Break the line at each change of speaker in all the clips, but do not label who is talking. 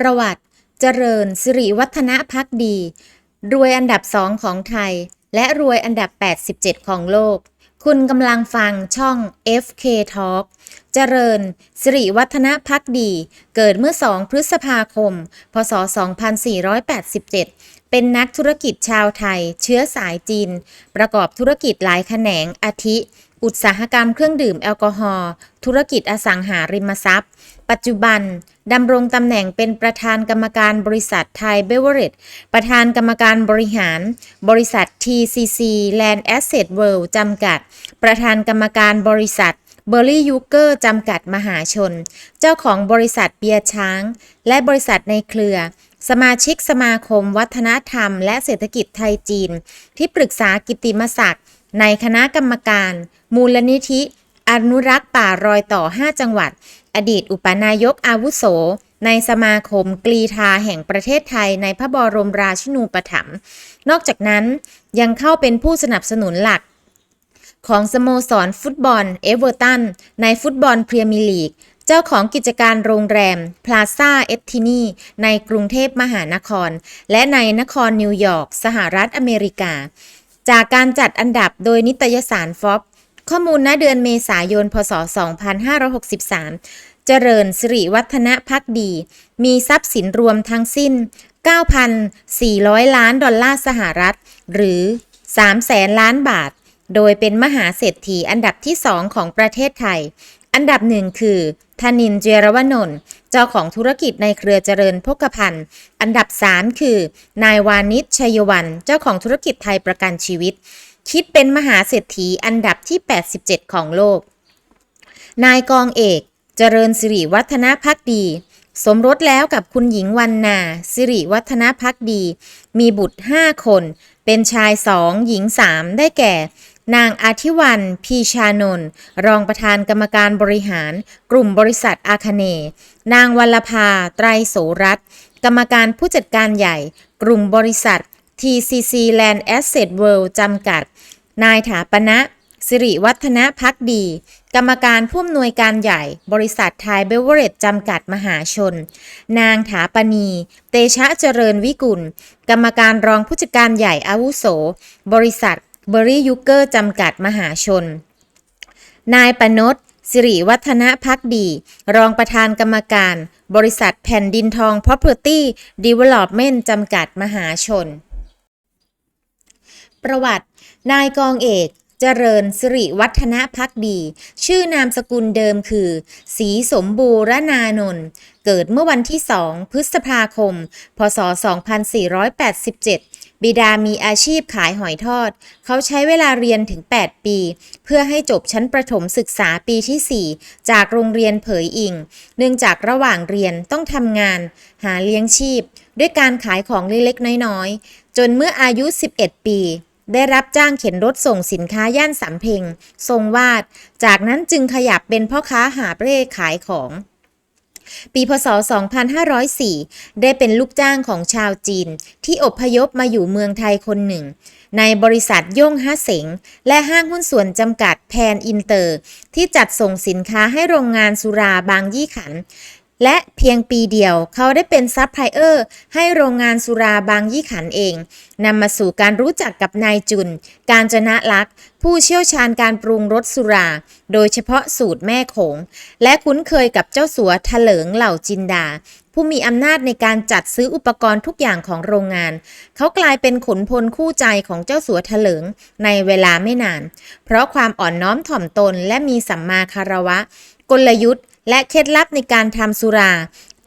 ประวัติ เจริญ สิริวัฒนพักดี รวยอันดับสองของไทย และรวยอันดับ 87 ของโลก คุณกำลังฟังช่อง FK Talk เจริญ สิริวัฒนพักดี เกิดเมื่อ 2 พฤษภาคม พศ 2487 เป็นนักธุรกิจชาวไทย เชื้อสายจีน ประกอบธุรกิจหลายแขนงอาทิ อุตสาหกรรมเครื่องดื่มแอลกอฮอล์ธุรกิจอสังหาริมทรัพย์ ปัจจุบันดำรงตำแหน่งเป็นประธานกรรมการบริษัทไทยเบเวอร์เรจประธานกรรมการบริหาร บริษัท TCC Land Asset World จำกัด ประธานกรรมการบริษัทเบอร์รี่ยูเกอร์จำกัดมหาชน เจ้าของบริษัทเบียร์ช้าง และบริษัทในเครือ สมาชิกสมาคม วัฒนธรรม และเศรษฐกิจไทยจีน ที่ปรึกษากิตติมศักดิ์ในคณะกรรมการ มูลนิธิ อนุรักษ์ป่ารอยต่อ 5 จังหวัด อดีตอุปนายกอาวุโส ในสมาคมกรีธาแห่งประเทศไทยในพระบรมราชินูปถัมภ์นอกจากนั้นยังเข้าเป็นผู้สนับสนุนหลักของสโมสรฟุตบอลเอเวอร์ตันในฟุตบอลพรีเมียร์ลีก เจ้าของกิจการโรงแรมพลาซ่าเอทินีในกรุงเทพมหานคร และในนครนิวยอร์กสหรัฐอเมริกา จากการจัดอันดับโดยนิตยสารฟอบข้อมูลณเดือนเมษายน พศ 2563 เจริญสิริวัฒนพักดี มีทรัพย์สินรวมทั้งสิ้น 9,400 ล้านดอลลาร์สหรัฐ หรือ 3 แสนล้านบาท โดยเป็นมหาเศรษฐีอันดับที่2ของประเทศไทย อันดับหนึ่งคือ ธนินเจรวนนท์เจ้าของธุรกิจในเครือเจริญพกพันธ์อันดับ 3 คือ นายวานิชชัยวันเจ้าของธุรกิจไทยประกันชีวิต คิดเป็นมหาเศรษฐีอันดับที่ 87 ของโลก นายกองเอก เจริญสิริวัฒนพักดีสมรสแล้วกับคุณหญิงวันนา สิริวัฒนพักดี มีบุตร 5 คน เป็นชายสองหญิงสามได้แก่ นางอาทิวันพีชานนท์รองประธานกรรมการบริหาร กลุ่มบริษัทอาคเน นางวัลภา ไตรโสรัตกรรมการผู้จัดการใหญ่ กลุ่มบริษัท TCC Land Asset World จำกัด นายถาปณะสิริวัฒนพักดี กรรมการผู้อำนวยการใหญ่ บริษัทไทยเบเวอร์เรจจำกัดมหาชน นางถาปณี เตชะเจริญวิกุล กรรมการรองผู้จัดการใหญ่อาวุโส บริษัท เบอรี่ยูเกอร์จำกัดมหาชน นายปนดสิริวัฒนพักดี รองประธานกรรมการ บริษัทแผ่นดินทอง Property Development จำกัดมหาชน ประวัติ นายกองเอกเจริญสิริวัฒนพักดี ชื่อนามสกุลเดิมคือศรีสมบูรณานนท์เกิดเมื่อวันที่ 2 พฤษภาคม พศ 2487 บิดามีอาชีพขายหอยทอด เขาใช้เวลาเรียนถึง 8 ปี เพื่อให้จบชั้นประถมศึกษาปีที่ 4 จากโรงเรียนเผยอิง เนื่องจากระหว่างเรียนต้องทำงาน หาเลี้ยงชีพ ด้วยการขายของเล็กๆน้อยๆ จนเมื่ออายุ 11 ปีได้รับจ้างเข็นรถส่งสินค้าย่านสำเพ็งทรงวาด จากนั้นจึงขยับเป็นพ่อค้าหาเร่ขายของ ปีพศ 2504 ได้เป็นลูกจ้างของชาวจีน ที่อพยพมาอยู่เมืองไทยคนหนึ่ง ในบริษัทย่งฮะเสง และห้างหุ้นส่วนจำกัดแพนอินเตอร์ ที่จัดส่งสินค้าให้โรงงานสุราบางยี่ขัน และเพียงปีเดียวเขาได้เป็นซัพพลายเออร์ให้โรงงานสุราบางยี่ขันเองนำมาสู่การรู้จักกับนายจุน การจนะลักษ์ผู้เชี่ยวชาญการปรุงรสสุรา โดยเฉพาะสูตรแม่โขง และคุ้นเคยกับเจ้าสัวถลิงเหล่าจินดา ผู้มีอำนาจในการจัดซื้ออุปกรณ์ทุกอย่างของโรงงาน เขากลายเป็นขนพลคู่ใจของเจ้าสัวถลิงในเวลาไม่นาน เพราะความอ่อนน้อมถ่อมตนและมีสัมมาคารวะ กลยุทธ์ และเคล็ดลับในการทำสุรา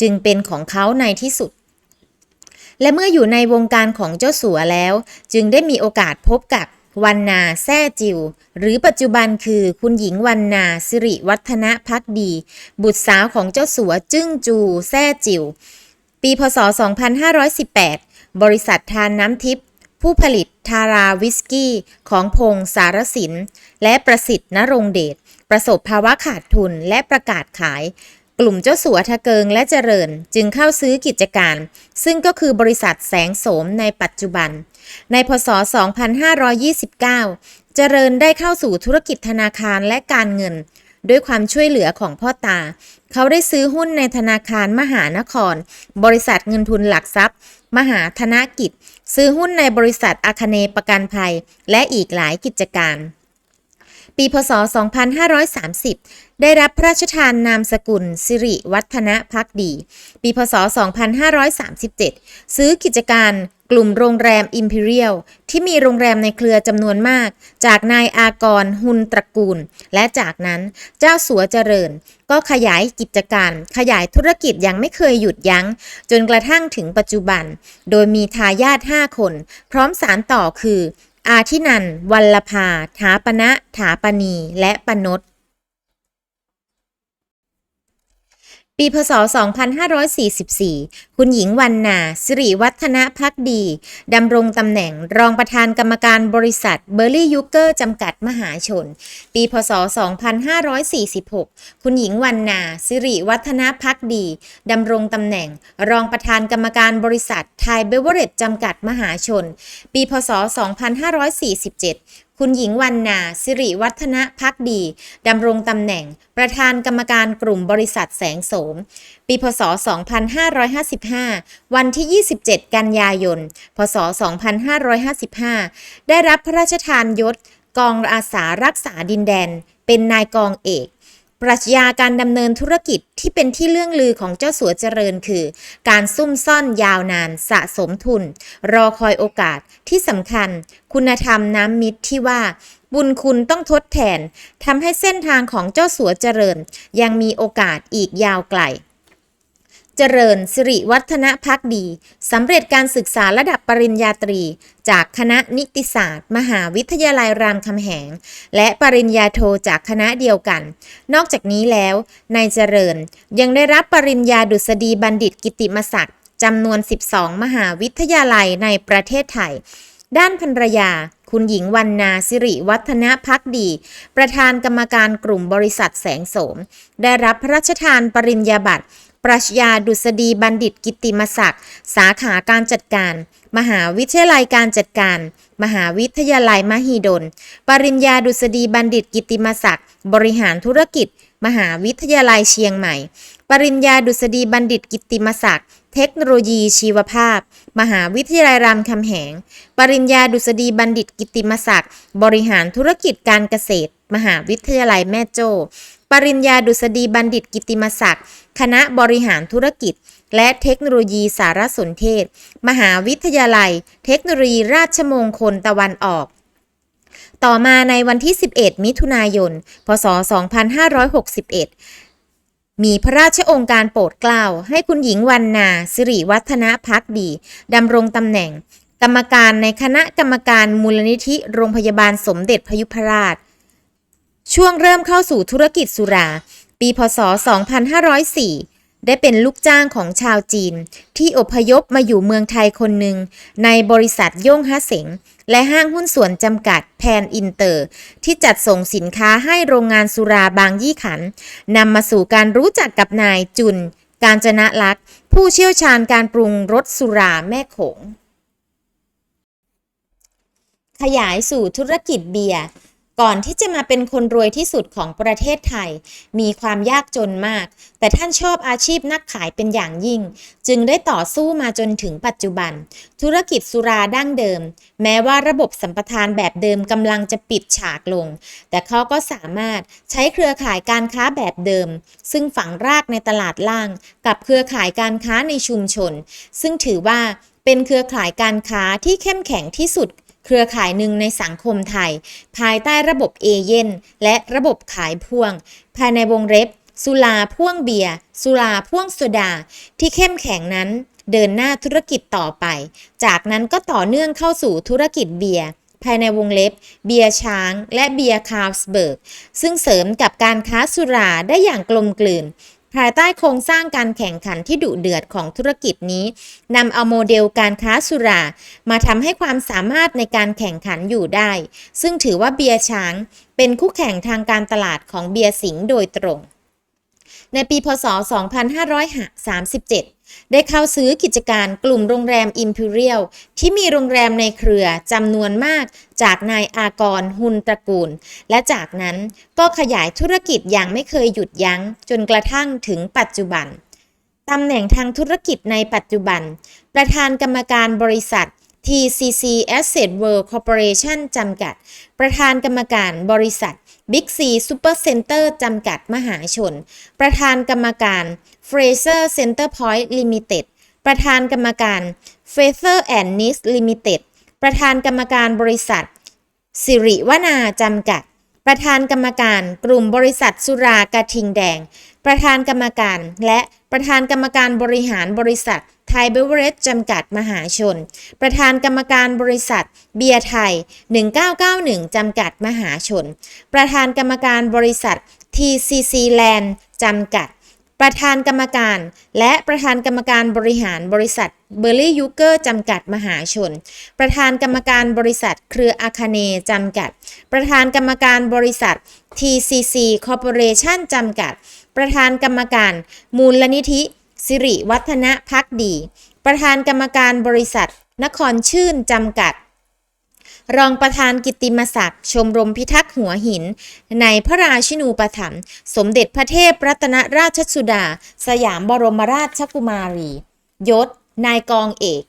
จึงเป็นของเขาในที่สุด และเมื่ออยู่ในวงการของเจ้าสัวแล้ว จึงได้มีโอกาสพบกับวันนาแซ่จิว หรือปัจจุบันคือคุณหญิงวันนาสิริวัฒนพักดี บุตรสาวของเจ้าสัวจึ้งจูแซ่จิว ปีพศ 2518 บริษัททานน้ำทิพย์ผู้ผลิตทาราวิสกี้ของพงสารสิน และประสิทธิ์นรงเดช ประสบภาวะขาดทุนและประกาศขาย กลุ่มเจ้าสัวทะเกิงและเจริญจึงเข้าซื้อกิจการ ซึ่งก็คือบริษัทแสงโสมในปัจจุบัน ในพศ 2529 เจริญได้เข้าสู่ธุรกิจธนาคารและการเงิน ด้วยความช่วยเหลือของพ่อตา เขาได้ซื้อหุ้นในธนาคารมหานคร บริษัทเงินทุนหลักทรัพย์ มหาธนกิจ ซื้อหุ้นในบริษัทอาคเนประกันภัย และอีกหลายกิจการ ปีพศ 2530 ได้รับพระราชทานนามสกุล สิริวัฒนพักดี ปีพศ 2537 ซื้อกิจการกลุ่มโรงแรม Imperial ที่มีโรงแรมในเครือจำนวนมาก จากนายอากรหุนตระกูล และจากนั้นเจ้าสัวเจริญ ก็ขยายกิจการ ขยายธุรกิจอย่างไม่เคยหยุดยัง้ง จนกระทั่งถึงปัจจุบัน โดยมีทายาท5คน พร้อมสารต่อคือ อาทินัน วัลภา ถาปณะ ถาปณี และปนศปีพศ 2544คุณหญิงวันนาสิริวัฒนพักดี ดำรงตำแหน่งรองประธานกรรมการบริษัทเบอร์รี่ยูเกอร์จำกัดมหาชน ปีพศ 2546 คุณหญิงวันนาสิริวัฒนพักดี ดำรงตำแหน่งรองประธานกรรมการบริษัทไทยเบเวอร์เรจจำกัดมหาชน ปีพศ 2547คุณหญิงวันนาสิริวัฒนพักดี ดำรงตำแหน่ง ประธานกรรมการกลุ่มบริษัทแสงโสมปีพศ 2555 วันที่ 27 กันยายน พศ 2555 ได้รับพระราชทานยศกองอาสารักษาดินแดน เป็นนายกองเอกปรัชญาการดำเนินธุรกิจที่เป็นที่เลื่องลือของเจ้าสัวเจริญคือ การซุ่มซ่อนยาวนานสะสมทุน รอคอยโอกาสที่สำคัญ คุณธรรมน้ำมิตรที่ว่า บุญคุณต้องทดแทนทำให้เส้นทางของเจ้าสัวเจริญ ยังมีโอกาสอีกยาวไกล เจริญสิริวัฒนพักดีสำเร็จการศึกษาระดับปริญญาตรี จากคณะนิติศาสตร์ มหาวิทยาลัยรามคำแหง และปริญญาโทจากคณะเดียวกัน นอกจากนี้แล้วนายเจริญยังได้รับปริญญาดุษฎีบัณฑิตกิติมศักดิ์จำนวน 12 มหาวิทยาลัยในประเทศไทย ด้านภรรยาคุณหญิงวันนาสิริวัฒนพักดี ประธานกรรมการกลุ่มบริษัทแสงโสม ได้รับพระราชทานปริญญาบัตร ปรัชญาดุษฎีบัณฑิตกิติมศักดิ์ สาขาการจัดการ มหาวิทยาลัยการจัดการ มหาวิทยาลัยมหิดล ปริญญาดุษฎีบัณฑิตกิติมศักดิ์ บริหารธุรกิจ มหาวิทยาลัยเชียงใหม่ ปริญญาดุษฎีบัณฑิตกิติมศักดิ์เทคโนโลยีชีวภาพ มหาวิทยาลัยรามคำแหง ปริญญาดุษฎีบัณฑิตกิตติมศักดิ์ บริหารธุรกิจการเกษตร มหาวิทยาลัยแม่โจ้ ปริญญาดุษฎีบัณฑิตกิติมศักดิ์ คณะบริหารธุรกิจ และเทคโนโลยีสารสนเทศ มหาวิทยาลัย เทคโนโลยีราชมงคลตะวันออก ต่อมาในวันที่ 11 มิถุนายน พศ 2561มีพระราชองค์การโปรดเกล้าให้คุณหญิงวันนา สิริวัฒนพักดีดำรงตำแหน่ง กรรมการในคณะกรรมการมูลนิธิโรงพยาบาลสมเด็จพยุพราช ช่วงเริ่มเข้าสู่ธุรกิจสุรา ปีพศ 2504 ได้เป็นลูกจ้างของชาวจีน ที่อพยพมาอยู่เมืองไทยคนหนึ่ง ในบริษัทโย่งฮะเสง และห้างหุ้นส่วนจำกัดแพนอินเตอร์ ที่จัดส่งสินค้าให้โรงงานสุราบางยี่ขันนำมาสู่การรู้จักกับนายจุน การจนะลักษ์ผู้เชี่ยวชาญการปรุงรสสุราแม่โขงขยายสู่ธุรกิจเบียร์ ก่อนที่จะมาเป็นคนรวยที่สุดของประเทศไทย มีความยากจนมาก แต่ท่านชอบอาชีพนักขายเป็นอย่างยิ่ง จึงได้ต่อสู้มาจนถึงปัจจุบัน ธุรกิจสุราดั้งเดิม แม้ว่าระบบสัมปทานแบบเดิมกำลังจะปิดฉากลง แต่เขาก็สามารถใช้เครือข่ายการค้าแบบเดิม ซึ่งฝังรากในตลาดล่าง กับเครือข่ายการค้าในชุมชน ซึ่งถือว่าเป็นเครือข่ายการค้าที่เข้มแข็งที่สุด เครือข่ายหนึ่งในสังคมไทย ภายใต้ระบบเอเย่นและระบบขายพ่วง ภายในวงเล็บ สุราพ่วงเบียร์สุราพ่วงโซดา ที่เข้มแข็งนั้นเดินหน้าธุรกิจต่อไป จากนั้นก็ต่อเนื่องเข้าสู่ธุรกิจเบียร์ภายในวงเล็บ เบียร์ช้าง และเบียร์คาร์สเบิร์ก ซึ่งเสริมกับการค้าสุราได้อย่างกลมกลืน ภายใต้โครงสร้างการแข่งขันที่ดุเดือดของธุรกิจนี้นำเอาโมเดลการค้าสุรา มาทำให้ความสามารถในการแข่งขันอยู่ได้ ซึ่งถือว่าเบียร์ช้าง เป็นคู่แข่งทางการตลาดของเบียร์สิงห์โดยตรง ในปีพศ 2537 ได้เข้าซื้อกิจการกลุ่มโรงแรม Imperial ที่มีโรงแรมในเครือจำนวนมากจากนายอากรหุนตระกูล และจากนั้นก็ขยายธุรกิจอย่างไม่เคยหยุดยั้ง จนกระทั่งถึงปัจจุบันตำแหน่งทางธุรกิจในปัจจุบัน ประธานกรรมการบริษัท TCC Asset World Corporation จำกัด ประธานกรรมการบริษัท Big C Super Center จำกัดมหาชน ประธานกรรมการ Fraser Center Point Limited ประธานกรรมการ Fraser and Nis Limited ประธานกรรมการบริษัท สิริวนาจำกัด ประธานกรรมการกลุ่มบริษัทสุรากระทิงแดง ประธานกรรมการและประธานกรรมการบริหารบริษัท ไทยเบเวอเรจจำกัดมหาชน ประธานกรรมการบริษัท เบียร์ไทย 1991 จำกัดมหาชน ประธานกรรมการบริษัท TCC Land จำกัด ประธานกรรมการ และประธานกรรมการบริหารบริษัทเบอร์รี่ยูเกอร์จำกัดมหาชน ประธานกรรมการบริษัท เครืออาคาเนจำกัด ประธานกรรมการบริษัท TCC Corporation จำกัด ประธานกรรมการ มูลนิธิ สิริวัฒนพักดี ประธานกรรมการบริษัท นครชื่นจำกัด รองประธานกิตติมศักดิ์ชมรมพิทักษ์หัวหิน ในพระราชินูปถัมภ์สมเด็จพระเทพรัตนราชสุดา สยามบรมราชกุมารี ยศ นายกองเอก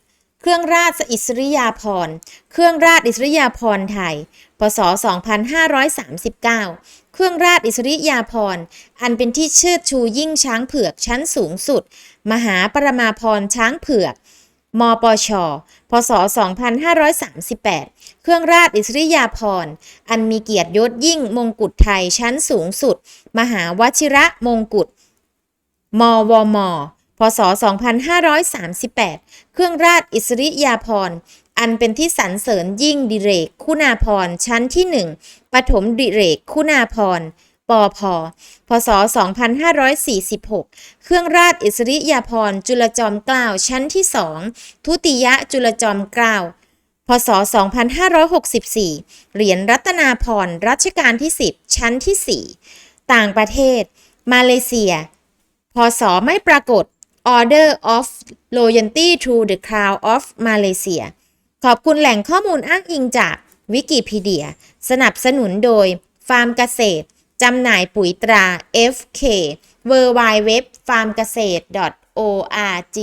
เครื่องราชอิสริยาภรณ์ เครื่องราชอิสริยาภรณ์ไทย พศ 2539 เครื่องราชอิสริยาภรณ์ อันเป็นที่เชิดชูยิ่งช้างเผือกชั้นสูงสุด มหาปรมาภรณ์ช้างเผือก มปช พศ 2538 เครื่องราชอิสริยาภรณ์ อันมีเกียรติยศยิ่งมงกุฎไทยชั้นสูงสุด มหาวชิระมงกุฎ มวม พศ 2538 เครื่องราชอิสริยาภรณ์ อันเป็นที่สรรเสริญยิ่งดิเรก คุณาภรณ์ ชั้นที่หนึ่งปฐมดิเรก คุณาภรณ์ปอพพศ 2546 เครื่องราชอิสริยาภรณ์ จุลจอมเกล้าชั้นที่สองทุติยจุลจอมเกล้าพศ 2564 เหรียญรัตนาพรณ์รัชกาลที่ 10 ชั้นที่ 4 ต่างประเทศ มาเลเซีย พศไม่ปรากฏ Order of Loyalty to the Crown of Malaysia ขอบคุณแหล่งข้อมูลอ้างอิงจากวิกิพีเดีย สนับสนุนโดย ฟาร์มเกษตร จำหน่ายปุ๋ยตรา FK w w w f a r m g a s e t org